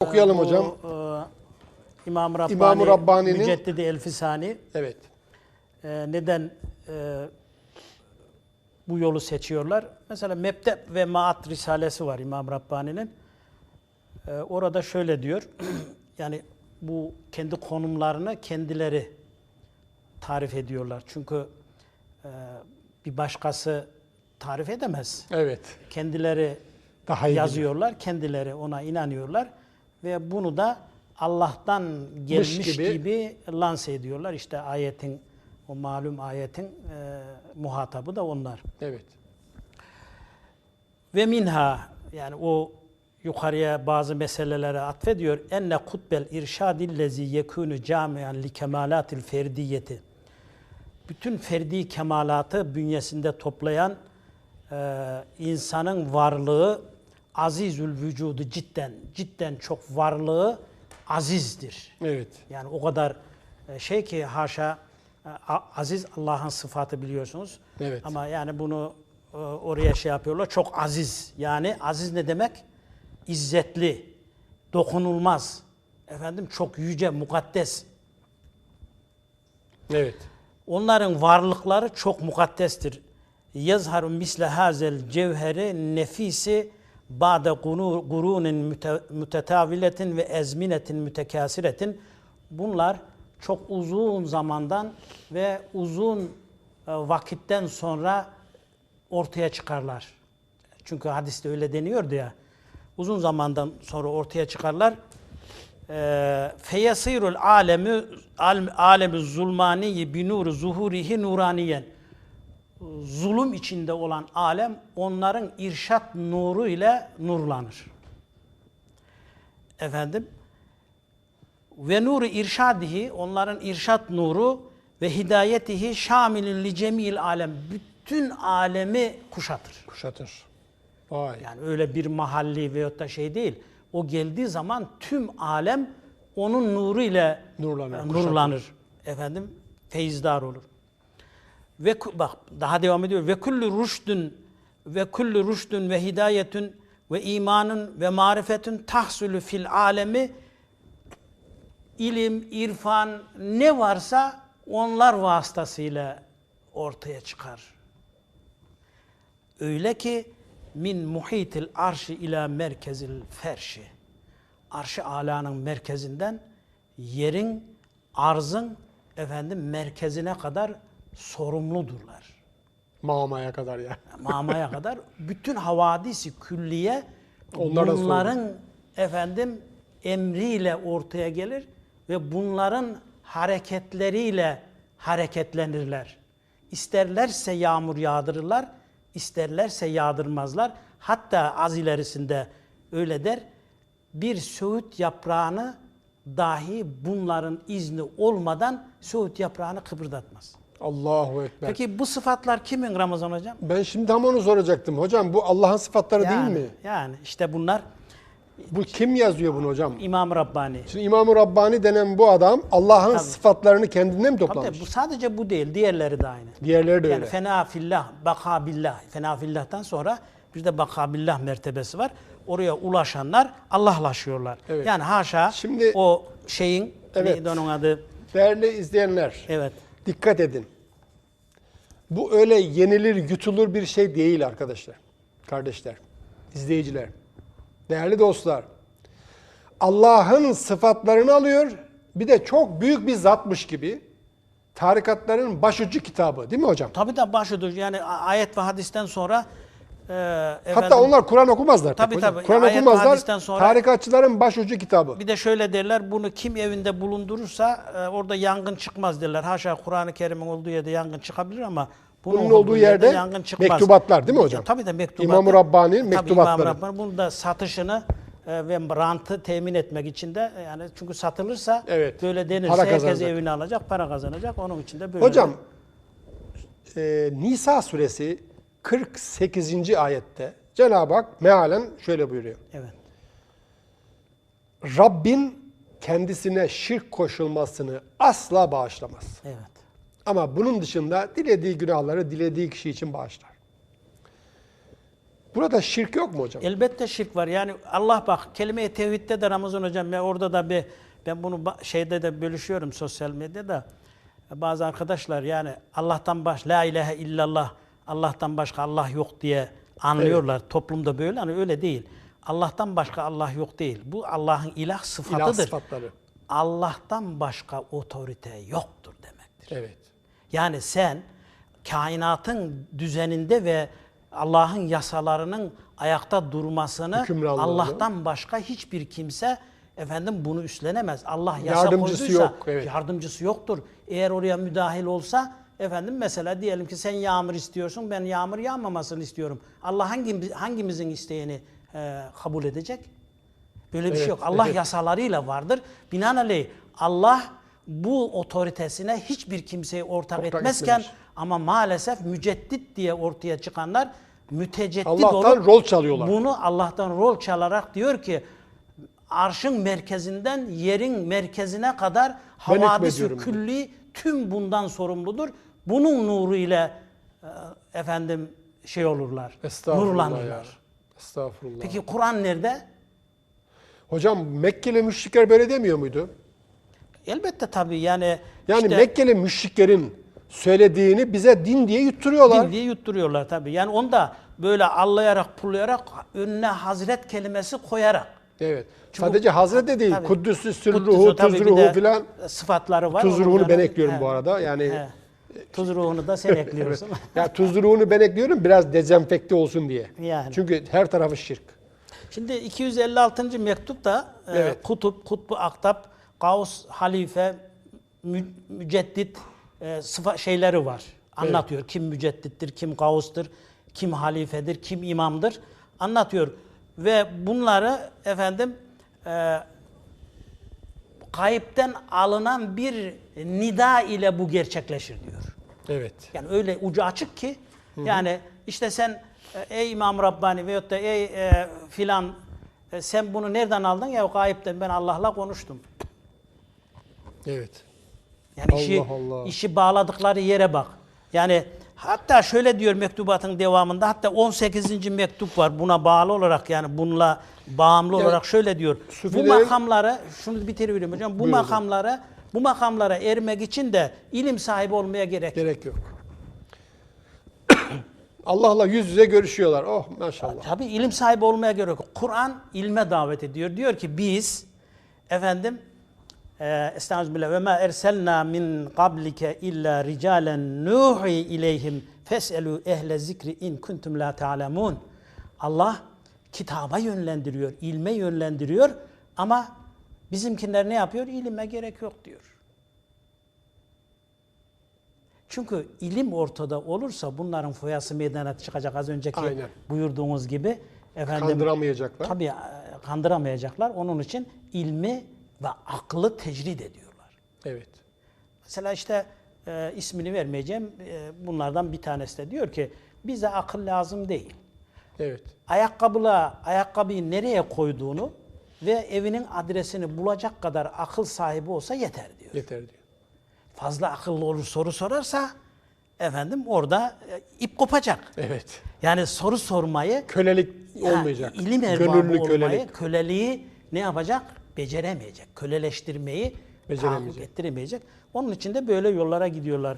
Okuyalım Bu, hocam. e, İmam Rabbani, İmam-ı Rabbani'nin- Müceddidi Elfisani Evet. e, neden e, bu yolu seçiyorlar? Mesela Mebde ve Maat Risalesi var İmam Rabbani'nin. E, orada şöyle diyor, yani bu kendi konumlarını kendileri tarif ediyorlar. Çünkü e, bir başkası tarif edemez. Evet. Kendileri Daha iyi yazıyorlar, kendileri ona inanıyorlar ve bunu da Allah'tan gelmiş gibi. gibi. lanse ediyorlar. İşte ayetin, o malum ayetin e, muhatabı da onlar. Evet. Ve minha yani o yukarıya bazı meselelere atfediyor. Enne kutbel irşadillezi yekunu camian li kemalatil ferdiyeti. Bütün ferdi kemalatı bünyesinde toplayan e, insanın varlığı azizül vücudu cidden cidden çok varlığı azizdir. Evet. Yani o kadar e, şey ki haşa e, aziz Allah'ın sıfatı biliyorsunuz. Evet. Ama yani bunu e, oraya şey yapıyorlar. Çok aziz. Yani aziz ne demek? İzzetli, dokunulmaz. Efendim çok yüce, mukaddes. Evet. Onların varlıkları çok mukaddestir. Yazharu misle hazel cevheri nefisi ba'de gurunin müte- mütetaviletin ve ezminetin mütekasiretin. Bunlar çok uzun zamandan ve uzun e, vakitten sonra ortaya çıkarlar. Çünkü hadiste öyle deniyordu ya. Uzun zamandan sonra ortaya çıkarlar. Eee feyasirul alemi al- alemi zulmani bi nuru zuhurihi nuraniyen. Zulüm içinde olan alem onların irşat nuru ile nurlanır. Efendim ve nuru irşadihi onların irşat nuru ve hidayetihi şamilün li cemil alem bütün alemi kuşatır. Kuşatır. Vay. Yani öyle bir mahalli veyahut da şey değil. O geldiği zaman tüm alem onun nuru ile Nurlanır, e, nurlanır. Efendim feyzdar olur. Ve bak daha devam ediyor. Ve kullu rüşdün ve kullu rüşdün ve hidayetün ve imanın ve marifetün tahsulü fil alemi ilim, irfan ne varsa onlar vasıtasıyla ortaya çıkar. Öyle ki min muhitil arşi ila merkezil ferşi. Arş-ı alanın merkezinden yerin, arzın efendim merkezine kadar sorumludurlar. Mamaya kadar ya. Mamaya kadar bütün havadisi külliye Onlar da bunların efendim emriyle ortaya gelir ve bunların hareketleriyle hareketlenirler. İsterlerse yağmur yağdırırlar, isterlerse yağdırmazlar. Hatta az ilerisinde öyle der. Bir söğüt yaprağını dahi bunların izni olmadan söğüt yaprağını kıpırdatmaz. Allahu Ekber. Peki bu sıfatlar kimin Ramazan hocam? Ben şimdi tam onu soracaktım. Hocam bu Allah'ın sıfatları Yani, değil mi? Yani işte bunlar Bu kim yazıyor bunu hocam? İmam Rabbani. Şimdi İmam-ı Rabbani denen bu adam Allah'ın Tabii. sıfatlarını kendinden mi Tabii toplamış? bu sadece bu değil, diğerleri de aynı. Diğerleri de Yani öyle. fena fillah, baka billah. Fena fillah'tan sonra bir de baka billah mertebesi var. Oraya ulaşanlar Allah'laşıyorlar. Evet. Yani haşa Şimdi- o şeyin Evet. neydi onun adı? Değerli izleyenler, Evet. Dikkat edin. Bu öyle yenilir, yutulur bir şey değil arkadaşlar. Kardeşler, izleyiciler, değerli dostlar. Allah'ın sıfatlarını alıyor, bir de çok büyük bir zatmış gibi tarikatların başucu kitabı değil mi hocam? Tabii de başudur. Yani ayet ve hadisten sonra e, Hatta efendim, onlar Kur'an okumazlar. Tabii, tabii. Kur'an Ayet okumazlar. sonra- Tarikatçıların başucu kitabı. Bir de şöyle derler, bunu kim evinde bulundurursa e, orada yangın çıkmaz derler. Haşa Kur'an-ı Kerim'in olduğu yerde yangın çıkabilir ama bunun, Bunun olduğu yerde yangın çıkmaz. mektubatlar değil mi hocam? Tabii de mektubatlar. İmam-ı Rabbani'nin Tabii mektubatları. İmam-ı Rabbani bunun da satışını e, ve rantı temin etmek için de e, yani çünkü satılırsa Evet, böyle denirse herkes evini alacak, para kazanacak. Onun için de böyle. Hocam e, Nisa suresi 48. ayette Cenab-ı Hak mealen şöyle buyuruyor. Evet. Rabbin kendisine şirk koşulmasını asla bağışlamaz. Evet. Ama bunun dışında dilediği günahları dilediği kişi için bağışlar. Burada şirk yok mu hocam? Elbette şirk var. Yani Allah bak kelime-i tevhidde de Ramazan hocam ben orada da bir ben bunu şeyde de bölüşüyorum sosyal medyada. Bazı arkadaşlar yani Allah'tan baş la ilahe illallah Allah'tan başka Allah yok diye anlıyorlar. Toplumda böyle hani öyle değil. Allah'tan başka Allah yok değil. Bu Allah'ın ilah sıfatıdır. İlah sıfatları. Allah'tan başka otorite yoktur demektir. Evet. Yani sen kainatın düzeninde ve Allah'ın yasalarının ayakta durmasını. Allah'tan başka hiçbir kimse efendim bunu üstlenemez. Allah yasa Yardımcısı koyduysa yok, evet. yardımcısı yoktur. Eğer oraya müdahil olsa efendim mesela diyelim ki sen yağmur istiyorsun ben yağmur yağmamasını istiyorum. Allah hangi, hangimizin isteğini e, kabul edecek? Böyle bir şey Evet, yok. Allah evet. yasalarıyla vardır. Binaenaleyh Allah bu otoritesine hiçbir kimseyi ortak, Ortak etmezken etmemiş. ama maalesef müceddit diye ortaya çıkanlar müteceddit Allah'tan olup rol çalıyorlar. Bunu Allah'tan rol çalarak diyor ki arşın merkezinden yerin merkezine kadar diyor. külli tüm bundan sorumludur. Bunun nuru ile e, efendim şey olurlar. Estağfurullah ya. Nurlanırlar. Estağfurullah. Peki Kur'an nerede? Hocam Mekkeli müşrikler böyle demiyor muydu? Elbette tabii yani Yani işte Mekkeli müşriklerin söylediğini bize din diye yutturuyorlar. din diye yutturuyorlar tabii. Yani onu da böyle allayarak pullayarak önüne hazret kelimesi koyarak. Evet. Sadece Hazreti değil, Tabii. Kuddüsü, Sürruhu, de filan. sıfatları var. Tuz ruhunu ben ekliyorum He, bu arada. Yani he. Tuz ruhunu da sen ekliyorsun. ya tuz ruhunu ben ekliyorum biraz dezenfekte olsun diye. Yani. Çünkü her tarafı şirk. Şimdi 256. mektupta e, Evet. kutup, kutbu aktap, kaus, halife, mü, müceddit e, sıfa şeyleri var. Anlatıyor. Kim müceddittir, kim kaustur, kim halifedir, kim imamdır anlatıyor. Ve bunları efendim e, kayıpten alınan bir nida ile bu gerçekleşir diyor. Evet. Yani öyle ucu açık ki yani işte sen e, ey İmam Rabbani veyahut da ey e, filan e, sen bunu nereden aldın? Ya gayipten ben Allah'la konuştum. Evet. Yani Allah işi, Allah. işi bağladıkları yere bak. Yani hatta şöyle diyor mektubatın devamında hatta 18. mektup var buna bağlı olarak yani bununla bağımlı Yani olarak şöyle diyor. Bu Sufilerin- makamları şunu bitiriyorum hocam. Bu Buyurun bu makamlara ermek için de ilim sahibi olmaya gerek. Gerek yok. Allah'la yüz yüze görüşüyorlar. Oh maşallah. Tabii ilim sahibi olmaya gerek yok. Kur'an ilme davet ediyor. Diyor ki biz efendim Estağfirullah ve ma erselna min qablike illa ricalen nuhi ileyhim feselu ehle zikri in kuntum la ta'lemun. Allah kitaba yönlendiriyor, ilme yönlendiriyor ama bizimkiler ne yapıyor? İlime gerek yok diyor. Çünkü ilim ortada olursa bunların foyası meydana çıkacak az önceki Aynen. buyurduğunuz gibi efendim Kandıramayacaklar. tabii e, kandıramayacaklar. Onun için ilmi ve aklı tecrid ediyorlar. Evet. Mesela işte e, ismini vermeyeceğim e, bunlardan bir tanesi de diyor ki bize akıl lazım değil. Evet. Ayakkabıla ayakkabıyı nereye koyduğunu ve evinin adresini bulacak kadar akıl sahibi olsa yeter diyor. Yeter diyor. Fazla akıllı olur soru sorarsa efendim orada e, ip kopacak. Evet. Yani soru sormayı Kölelik ya, olmayacak. ilim erbabı Gönüllü olmayı, kölelik. köleliği ne yapacak? Beceremeyecek. Köleleştirmeyi tahakkuk ettiremeyecek. Onun için de böyle yollara gidiyorlar.